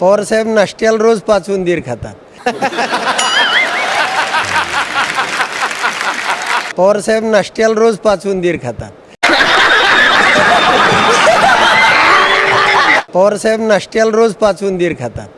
पवारसाहेब नाश्त्याला रोज पाच उंदीर खातात. पवारसाहेब नाश्त्याला रोज पाच उंदीर खातात. पवारसाहेब नाश्त्याला रोज पाच उंदीर खातात.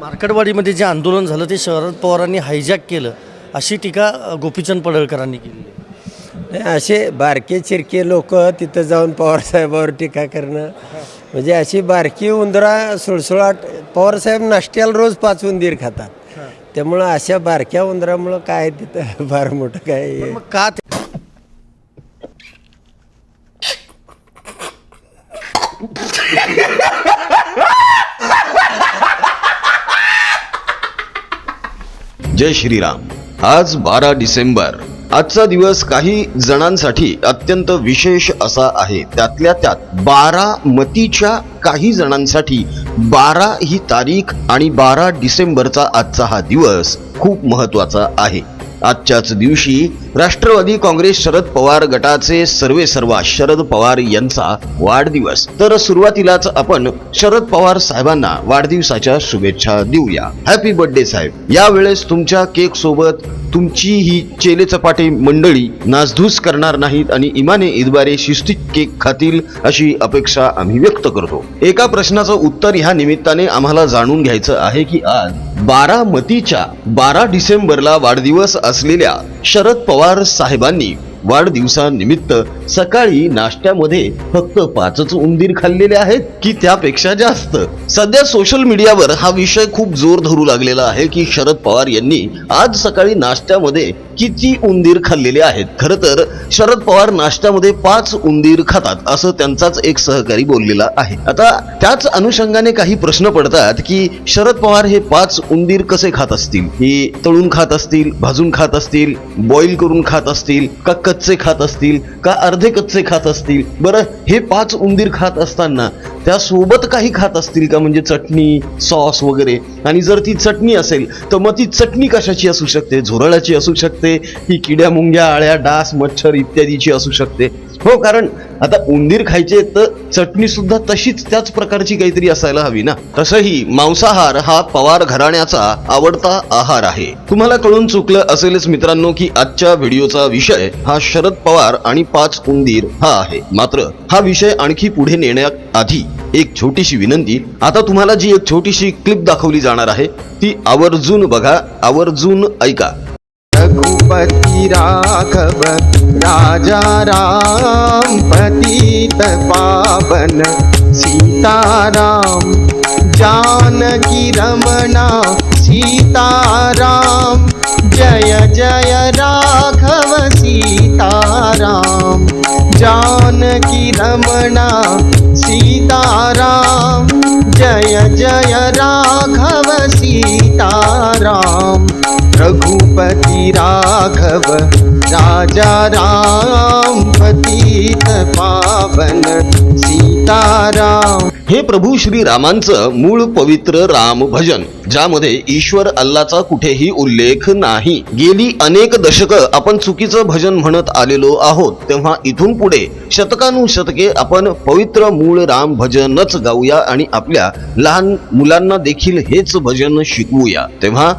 मार्केटवाडीमध्ये जे आंदोलन झालं ते शरद पवारांनी हायजॅक केलं अशी टीका अ, गोपीचंद पडळकरांनी केली असे बारके चिरके लोक तिथं जाऊन पवारसाहेबावर टीका करणं. म्हणजे अशी बारकी उंदरा सुळसुळाट पवारसाहेब नाश्त्याला रोज पाच उंदीर खातात. त्यामुळं अशा बारक्या उंदरामुळं काय तिथं फार मोठं काय मग का जय श्रीराम. आज बारा डिसेंबर. आजचा दिवस काही जणांसाठी अत्यंत विशेष असा आहे. त्यातल्या त्यात बारा मतीच्या काही जणांसाठी बारा ही तारीख आणि बारा डिसेंबरचा आजचा हा दिवस खूप महत्त्वाचा आहे. आजच्याच दिवशी राष्ट्रवादी काँग्रेस शरद पवार गटाचे सर्वे सर्वा शरद पवार यांचा वाढदिवस. तर सुरुवातीलाच आपण शरद पवार साहेबांना वाढदिवसाच्या शुभेच्छा देऊया. हॅपी बर्थडे साहेब. यावेळेस तुमच्या केक सोबत तुमची ही चेले चपाटे मंडळी नासधूस करणार नाहीत आणि इमाने इदबारे शिस्तीत केक खातील अशी अपेक्षा आम्ही व्यक्त करतो. एका प्रश्नाचं उत्तर ह्या निमित्ताने आम्हाला जाणून घ्यायचं आहे की आज बारामतीच्या बारा डिसेंबरला वाढदिवस असलेल्या शरद पवार साहेबांनी वाढदिवसानिमित्त सकाळी नाश्त्यामध्ये फक्त पाचच उंदीर खाल्लेले आहेत की त्यापेक्षा जास्त? सध्या सोशल मीडियावर हा विषय खूप जोर धरू लागलेला आहे की शरद पवार यांनी आज सकाळी नाश्त्यामध्ये किती उंदीर खाल्लेले आहेत? खरं तर शरद पवार नाश्त्यामध्ये पाच उंदीर खातात असं त्यांचाच एक सहकारी बोललेला आहे. आता त्याच अनुषंगाने काही प्रश्न पडतात की शरद पवार हे पाच उंदीर कसे खात असतील? हे तळून खात असतील भाजून खात असतील बॉईल करून खात असतील का कच्चे खात असतील का अर्धे कच्चे खात असतील? बरं हे पाच उंदीर खात असताना त्यासोबत काही खात असतील का? म्हणजे चटणी सॉस वगैरे. आणि जर ती चटणी असेल तर मग ती चटणी कशाची असू शकते? झुरळाची असू शकते ही किड्या मुंग्या आळ्या डास मच्छर इत्यादीची असू शकते. हो कारण आता उंदीर खायचे तर चटणी सुद्धा तशीच त्याच प्रकारची काहीतरी असायला हवी ना? तसंही मांसाहार हा पवार घराण्याचा आवडता आहार आहे. तुम्हाला कळून चुकलं असेलच मित्रांनो की आजच्या व्हिडिओचा विषय हा शरद पवार आणि पाच उंदीर हा आहे. मात्र हा विषय आणखी पुढे नेण्याआधी एक छोटीशी विनंती. आता तुम्हाला जी एक छोटीशी क्लिप दाखवली जाणार आहे ती आवर्जून बघा आवर्जून ऐका. रघुपति राघव राजा राम पतित पावन सीताराम जानकी रमणा सीताराम जय जय राघव सीताराम जानकी रमणा सीताराम जय जय राघव सीताराम रघुपति राघव राजा राम पतित पावन सीताराम हे प्रभू श्री रामांचं मूळ पवित्र राम भजन ज्यामध्ये ईश्वर अल्लाचा कुठेही उल्लेख नाही. गेली अनेक दशकं आपण चुकीचं भजन म्हणत आलेलो आहोत तेव्हा इथून पुढे शतकानुशतके आपण पवित्र मूळ राम भजनच गाऊया आणि आपल्या लहान मुलांना देखील हेच भजन शिकवूया. तेव्हा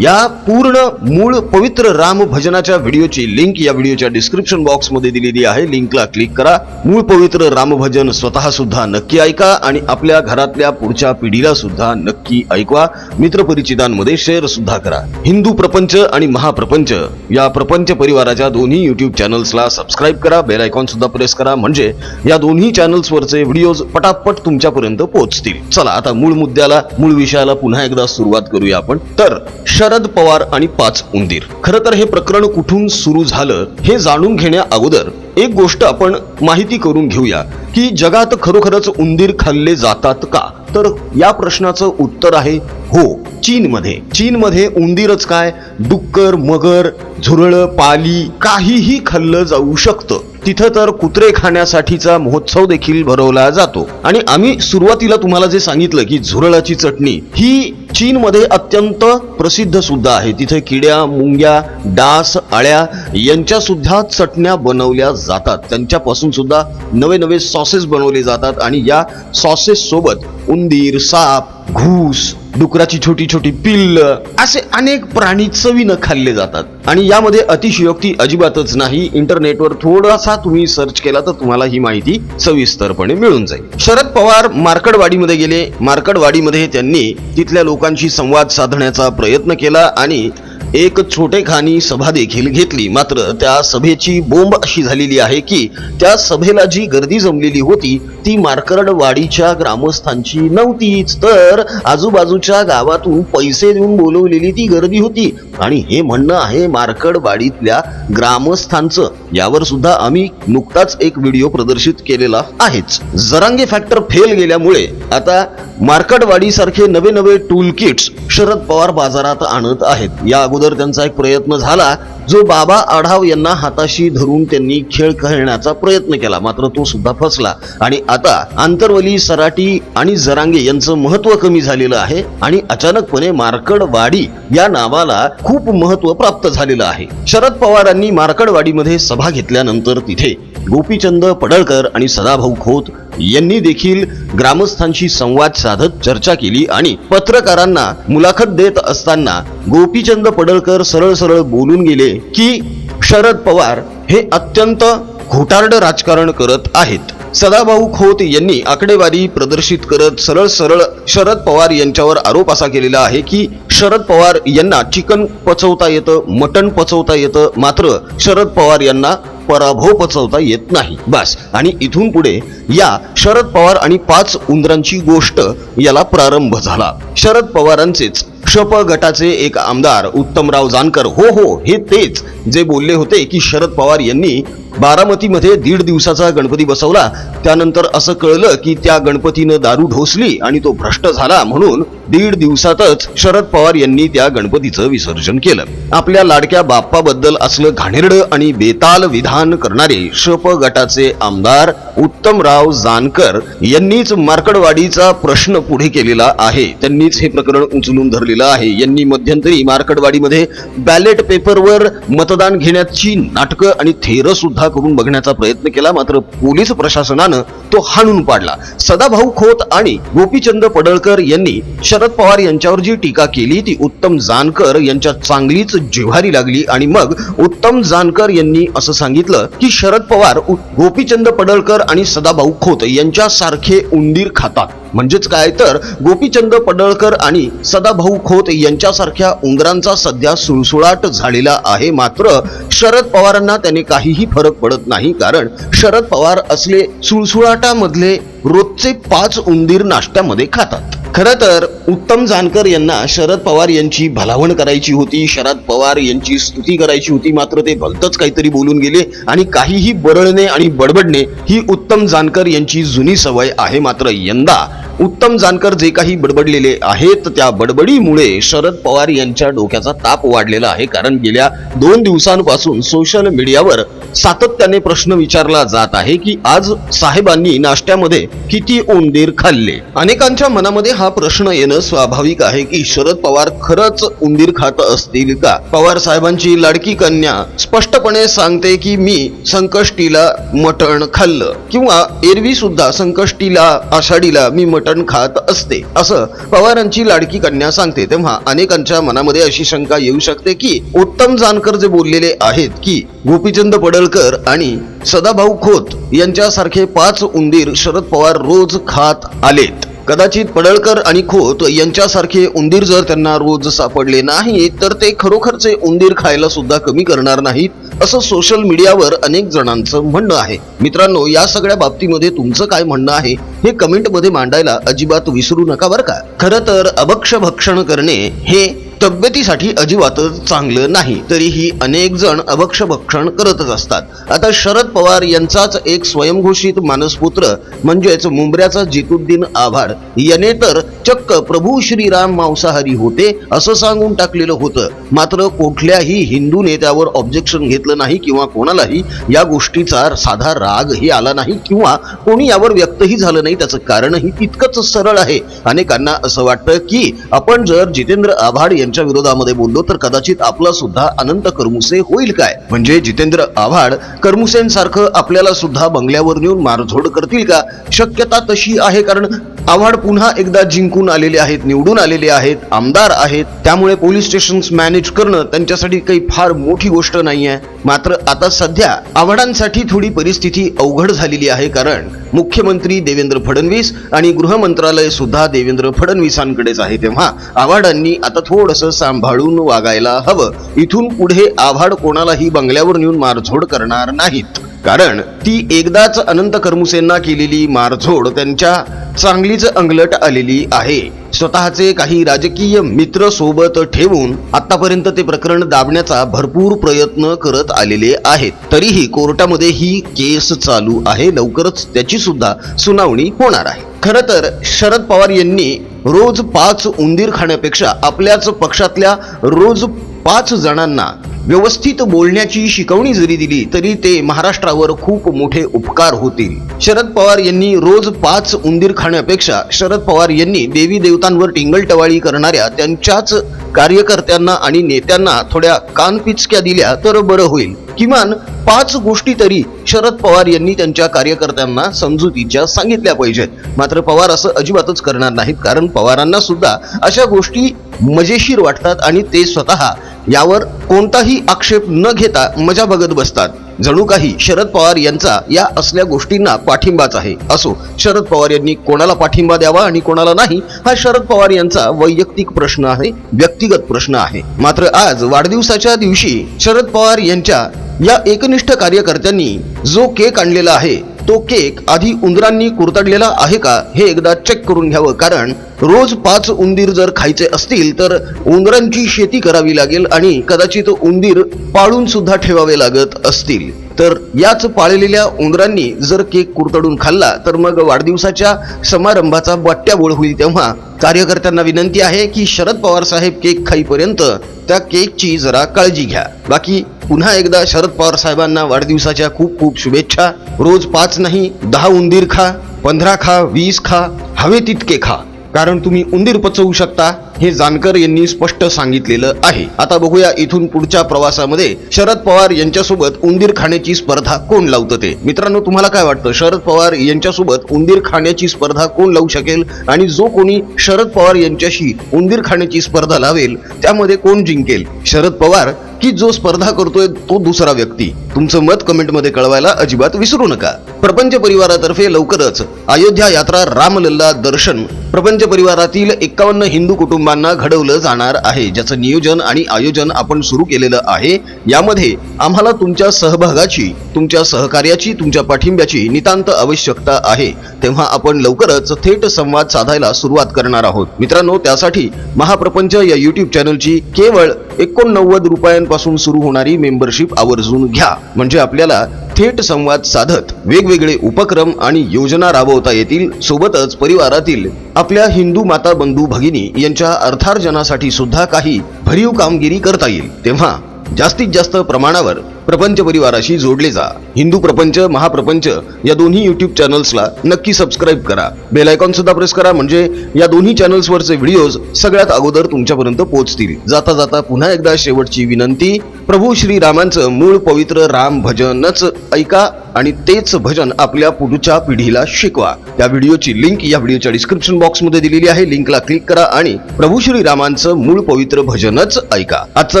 या पूर्ण मूळ पवित्र राम भजनाच्या व्हिडिओची लिंक या व्हिडिओच्या डिस्क्रिप्शन बॉक्समध्ये दिलेली आहे. लिंकला क्लिक करा. मूळ पवित्र राम भजन स्वतः सुद्धा नक्की ऐका आणि आपल्या घरातल्या पुढच्या पिढीला सुद्धा नक्की ऐकवा. मित्रपरिचितांमध्ये शेअर सुद्धा करा. हिंदू प्रपंच आणि महाप्रपंच या प्रपंच परिवाराच्या दोन्ही युट्यूब चॅनल्सला सबस्क्राईब करा. बेल आयकॉन सुद्धा प्रेस करा. म्हणजे या दोन्ही चॅनल्सवरचे व्हिडिओज पटापट तुमच्यापर्यंत पोहोचतील. चला आता मूळ मुद्द्याला मूळ विषयाला पुन्हा एकदा सुरुवात करूया आपण. तर शरद पवार आणि पाच उंदीर. खरं तर हे प्रकरण कुठून सुरू झालं हे जाणून घेण्या अगोदर एक गोष्ट आपण माहिती करून घेऊया की जगात खरोखरच उंदीर खाल्ले जातात का? तर या प्रश्नाचं उत्तर आहे हो. चीनमध्ये. चीनमध्ये उंदीरच काय? डुक्कर मगर झुरळ पाली काहीही खाल्लं जाऊ शकतं. तिथं तर कुत्रे खाण्यासाठीचा महोत्सव देखील भरवला जातो. आणि आम्ही सुरुवातीला तुम्हाला जे सांगितलं की झुरळाची चटणी ही चीनमध्ये अत्यंत प्रसिद्ध सुद्धा आहे. तिथे किड्या मुंग्या डास आळ्या यांच्या सुद्धा चटण्या बनवल्या जातात. त्यांच्यापासून सुद्धा नवे नवे सॉसेस बनवले जातात. आणि या सॉसेस सोबत उंदीर साप घूस डुकराची छोटी छोटी पिल्ल असे अनेक प्राणी चवीनं खाल्ले जातात. आणि यामध्ये अतिशयोक्ती अजिबातच नाही. इंटरनेटवर थोडासा तुम्ही सर्च केला तर तुम्हाला ही माहिती सविस्तरपणे मिळून जाईल. शरद पवार मार्कडवाडीमध्ये गेले. मार्कडवाडीमध्ये त्यांनी तिथल्या लोकांशी संवाद साधण्याचा प्रयत्न केला आणि एक छोटेखानी सभा देखील घेतली. मात्र त्या सभेची बोंब अशी झालेली आहे की त्या सभेला जी गर्दी जमलेली होती ती मार्कडवाडीच्या ग्रामस्थांची नव्हतीच. तर आजूबाजूच्या गावातून पैसे देऊन बोलवलेली ती गर्दी होती. आणि हे म्हणणं आहे मार्कडवाडीतल्या ग्रामस्थांचं. यावर सुद्धा आम्ही नुकताच एक व्हिडिओ प्रदर्शित केलेला आहेच. जरांगे फॅक्टर फेल गेल्यामुळे आता मार्कडवाडीसारखे नवे नवे टूल किट्स शरद पवार बाजारात आणत आहेत. या अगोदर त्यांचा एक प्रयत्न झाला जो बाबा आढाव यांना हाताशी धरून त्यांनी खेळ खेळण्याचा प्रयत्न केला. मात्र तो सुद्धा फसला. आणि आता आंतरवली सराटी आणि जरांगे यांचं महत्त्व कमी झालेलं आहे आणि अचानकपणे मार्कडवाडी या नावाला खूप महत्त्व प्राप्त झालेलं आहे. शरद पवारांनी मार्कडवाडीमध्ये सभा घेतल्यानंतर तिथे गोपीचंद पडळकर आणि सदाभाऊ खोत यांनी देखील ग्रामस्थांशी संवाद साधत चर्चा केली आणि पत्रकारांना मुलाखत देत असताना गोपीचंद पडळकर सरळ सरळ बोलून गेले की शरद पवार हे अत्यंत घोटारड राजकारण करत आहेत. सदाभाऊ खोत यांनी आकडेवारी प्रदर्शित करत सरळ सरळ शरद पवार यांच्यावर आरोप असा केलेला आहे की शरद पवार यांना चिकन पचवता येतं मटण पचवता येतं मात्र शरद पवार यांना पराभव पचवता येत नाही. बस. आणि इथून पुढे या शरद पवार आणि पाच उंदरांची गोष्ट याला प्रारंभ झाला. शरद पवारांचेच शप गटाचे एक आमदार उत्तमराव जानकर. हो हो हे तेच जे बोलले होते की शरद पवार यांनी बारामतीमध्ये दीड दिवसाचा गणपती बसवला. त्यानंतर असं कळलं की त्या गणपतीनं दारू ढोसली आणि तो भ्रष्ट झाला म्हणून दीड दिवसातच शरद पवार यांनी त्या गणपतीचं विसर्जन केलं. आपल्या लाडक्या बाप्पाबद्दल असलं घाणेरडं आणि बेताल विधान करणारे शप गटाचे आमदार उत्तमराव जानकर यांनीच मार्कडवाडीचा प्रश्न पुढे केलेला आहे. त्यांनीच हे प्रकरण उचलून धरलेलं आहे. यांनी मध्यंतरी मार्कडवाडीमध्ये बॅलेट पेपरवर मतदान घेण्याची नाटकं आणि थेरं सुद्धा करून बघण्याचा प्रयत्न केला मात्र पोलीस प्रशासनानं तो हाणून पाडला. सदाभाऊ खोत आणि गोपीचंद पडळकर यांनी शरद पवार यांच्यावर जी टीका केली ती उत्तम जानकर यांच्या चांगलीच जिव्हारी लागली आणि मग उत्तम जानकर यांनी असं सांगितलं की शरद पवार गोपीचंद पडळकर आणि सदाभाऊ खोत यांच्यासारखे उंदीर खातात. म्हणजेच काय? तर गोपीचंद पडळकर आणि सदाभाऊ खोत यांच्यासारख्या उंदरांचा सध्या सुळसुळाट झालेला आहे. मात्र शरद पवारांना त्याने काहीही फरक पडत नाही कारण शरद पवार असले सुळसुळाटामधले रोजचे पाच उंदीर नाश्त्यामध्ये खातात. खरं तर उत्तम जानकर यांना शरद पवार यांची भलावण करायची होती शरद पवार यांची स्तुती करायची होती मात्र ते भलतच काहीतरी बोलून गेले आणि काहीही बरळणे आणि बडबडणे ही उत्तम जानकर यांची जुनी सवय आहे. मात्र यंदा उत्तम जानकर जे काही बडबडलेले आहेत त्या बडबडीमुळे शरद पवार यांच्या डोक्याचा ताप वाढलेला आहे. कारण गेल्या दोन दिवसांपासून सोशल मीडियावर सातत्याने प्रश्न विचारला जात आहे की आज साहेबांनी नाश्त्यामध्ये किती उंदीर खाल्ले? अनेकांच्या मनामध्ये हा प्रश्न येणं स्वाभाविक आहे की शरद पवार खरंच उंदीर खात असतील का? पवार साहेबांची लाडकी कन्या स्पष्टपणे सांगते की मी संकष्टीला मटण खाल्लं. किंवा एरवी सुद्धा संकष्टीला आषाढीला मी मटण खात असते असं पवारांची लाडकी कन्या सांगते. तेव्हा अनेकांच्या मनामध्ये अशी शंका येऊ शकते की उत्तम जानकर जे बोललेले आहेत की गोपीचंद पडळकर आणि सदाभाऊ खोत यांच्यासारखे पाच उंदीर शरद पवार रोज खात आलेत. कदाचित पडळकर आणि खोत यांच्यासारखे उंदीर जर त्यांना रोज सापडले नाही तर ते खरोखरचे उंदीर खायला सुद्धा कमी करणार नाहीत असं सोशल मीडियावर अनेक जणांचं म्हणणं आहे. मित्रांनो या सगळ्या बाबतीमध्ये तुमचं काय म्हणणं आहे हे कमेंटमध्ये मांडायला अजिबात विसरू नका बरं का? खरं तर अभक्ष भक्षण करणे हे तब्येतीसाठी अजिबातच चांगलं नाही. तरीही अनेक जण अभक्षभक्षण करतच असतात. आता शरद पवार यांचाच एक स्वयंघोषित मानसपुत्र म्हणजेच मुंबऱ्याचा जितुद्दीन आव्हाड याने तर चक्क प्रभू श्रीराम मांसाहारी होते असं सांगून टाकलेलं होतं. मात्र कुठल्याही हिंदू नेत्यावर ऑब्जेक्शन घेतलं नाही किंवा कोणालाही या गोष्टीचा साधा रागही आला नाही किंवा कोणी यावर व्यक्तही झालं नाही त्याचं कारणही तितकंच सरळ आहे. अनेकांना असं वाटतं की आपण जर जितेंद्र आव्हाड यांच्या विरोधामध्ये बोललो तर कदाचित आपला सुद्धा अनंत करमुसे होईल काय? म्हणजे जितेंद्र आव्हाड करमुसेंसारखं आपल्याला सुद्धा बंगल्यावर नेऊन मारझोड करतील का? शक्यता तशी आहे कारण आव्हाड पुन्हा एकदा जिंकून आलेले आहेत निवडून आलेले आहेत आमदार आहेत. त्यामुळे पोलीस स्टेशन मॅनेज करणं त्यांच्यासाठी काही फार मोठी गोष्ट नाही आहे मात्र आता सध्या आव्हाडांसाठी थोडी परिस्थिती अवघड झालेली आहे कारण मुख्यमंत्री देवेंद्र फडणवीस आणि गृह मंत्रालय सुद्धा देवेंद्र फडणवीसांकडेच आहे. तेव्हा आव्हाडांनी आता थोडंसं सांभाळून वागायला हवं. इथून पुढे आव्हाड कोणालाही बंगल्यावर नेऊन मारझोड करणार नाहीत. कारण ती एकदाच अनंत करमुसेंना केलेली मारझोड त्यांच्या चांगलीच अंगलट आलेली आहे. स्वतःचे काही राजकीय मित्र सोबत ठेवून आतापर्यंत ते प्रकरण दाबण्याचा भरपूर प्रयत्न करत आलेले आहेत. तरीही कोर्टामध्ये ही केस चालू आहे. लवकरच त्याची सुद्धा सुनावणी होणार आहे. खरं तर शरद पवार यांनी रोज पाच उंदीर खाण्यापेक्षा आपल्याच पक्षातल्या रोज पाच जणांना व्यवस्थित बोलण्याची शिकवणी जरी दिली तरी ते महाराष्ट्रावर खूप मोठे उपकार होतील. शरद पवार यांनी रोज पाच उंदीर खाण्यापेक्षा शरद पवार यांनी देवी देवतांवर टिंगलटवाळी करणाऱ्या त्यांच्याच कार्यकर्त्यांना आणि नेत्यांना थोड्या कानपिचक्या दिल्या तर बरं होईल. किमान पाच गोष्टी तरी शरद पवार यांनी त्यांच्या कार्यकर्त्यांना समजुतीच्या सांगितल्या पाहिजेत. मात्र पवार असं अजिबातच करणार नाहीत. कारण पवारांना सुद्धा अशा गोष्टी मजेशीर वाटतात आणि ते स्वतः यावर कोणताही आक्षेप न घेता मजा बघत बसतात. जणू काही शरद पवार यांचा या असल्या गोष्टींना पाठिंबाच आहे. असो शरद पवार यांनी कोणाला पाठिंबा द्यावा आणि कोणाला नाही हा शरद पवार यांचा वैयक्तिक प्रश्न आहे व्यक्तिगत प्रश्न आहे. मात्र आज वाढदिवसाच्या दिवशी शरद पवार यांच्या या एकनिष्ठ कार्यकर्त्यांनी जो केक आणलेला आहे तो केक आधी उंदरांनी कुरतडलेला आहे का हे एकदा चेक करून घ्यावं. कारण रोज पाच उंदीर जर खायचे असतील तर उंदरांची शेती करावी लागेल आणि कदाचित उंदीर पाळून सुद्धा ठेवावे लागत असतील. तर याच पाळलेल्या उंदरांनी जर केक कुरतडून खाल्ला तर मग वाढदिवसाच्या समारंभाचा बट्ट्याबोळ होईल तेव्हा कार्यकर्त्यांना विनंती आहे की शरद पवार साहेब केक खाईपर्यंत त्या केकची जरा काळजी घ्या. बाकी पुन्हा एकदा शरद पवार साहेबांना वाढदिवसाच्या खूप खूप शुभेच्छा. रोज पाच नाही दहा उंदीर खा पंधरा खा वीस खा हवे तितके खा. कारण तुम्ही उंदीर पचवू शकता हे जानकर यांनी स्पष्ट सांगितलेलं आहे. आता बघूया इथून पुढच्या प्रवासामध्ये शरद पवार यांच्यासोबत उंदीर खाण्याची स्पर्धा कोण लावतं ते? मित्रांनो तुम्हाला काय वाटतं? शरद पवार यांच्यासोबत उंदीर खाण्याची स्पर्धा कोण लावू शकेल? आणि जो कोणी शरद पवार यांच्याशी उंदीर खाण्याची स्पर्धा लावेल त्यामध्ये कोण जिंकेल? शरद पवार की जो स्पर्धा करतोय तो दुसरा व्यक्ती. तुमचं मत कमेंटमध्ये कळवायला अजिबात विसरू नका. प्रपंच परिवारातर्फे लवकरच अयोध्या यात्रा रामलल्ला दर्शन. प्रपंच परिवारातील एकावन्न हिंदू कुटुंबांना घडवलं जाणार आहे ज्याचं नियोजन आणि आयोजन आपण सुरू केलेलं आहे. यामध्ये आम्हाला तुमच्या सहभागाची तुमच्या सहकार्याची तुमच्या पाठिंब्याची नितांत आवश्यकता आहे. तेव्हा आपण लवकरच थेट संवाद साधायला सुरुवात करणार आहोत. मित्रांनो त्यासाठी महाप्रपंच या युट्यूब चॅनलची केवळ एकोणनव्वद पासून सुरू होणारी मेंबरशिप आवर्जून घ्या. म्हणजे आपल्याला थेट संवाद साधत वेगवेगळे उपक्रम आणि योजना राबवता येतील. सोबतच परिवारातील आपल्या हिंदू माता बंधू भगिनी यांच्या अर्थार्जनासाठी सुद्धा काही भरीव कामगिरी करता येईल. तेव्हा जास्तीत जास्त प्रमाणावर प्रपंच परिवाराशी जोडले जा. हिंदू प्रपंच महाप्रपंच या दोन्ही युट्यूब चॅनल्सला नक्की सबस्क्राईब करा. बेल आयकॉन सुद्धा प्रेस करा म्हणजे या दोन्ही चॅनल्सवरचे व्हिडिओज सगळ्यात अगोदर तुमच्यापर्यंत पोहोचतील. जाता जाता पुन्हा एकदा शेवटची विनंती प्रभू श्रीरामांचं मूळ पवित्र राम भजनच ऐका आणि तेच भजन आपल्या पुढच्या पिढीला शिकवा. या व्हिडिओची लिंक या व्हिडिओच्या डिस्क्रिप्शन बॉक्समध्ये दिलेली आहे. लिंकला क्लिक करा आणि प्रभू श्रीरामांचं मूळ पवित्र भजनच ऐका. आजचा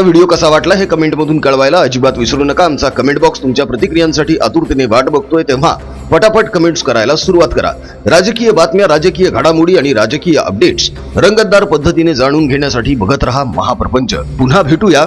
व्हिडिओ कसा वाटला हे कमेंटमधून कळवायला अजिबात विसरू नका. आमचा कमेंट बॉक्स तुमच्या प्रतिक्रियांसाठी आतुरतेने वाट बघतोय तेव्हा पटापट कमेंट्स करायला सुरुवात करा. राजकीय बातम्या राजकीय घडामोडी आणि राजकीय अपडेट्स रंगतदार पद्धतीने जाणून घेण्यासाठी बघत रहा महाप्रपंच. पुन्हा भेटूया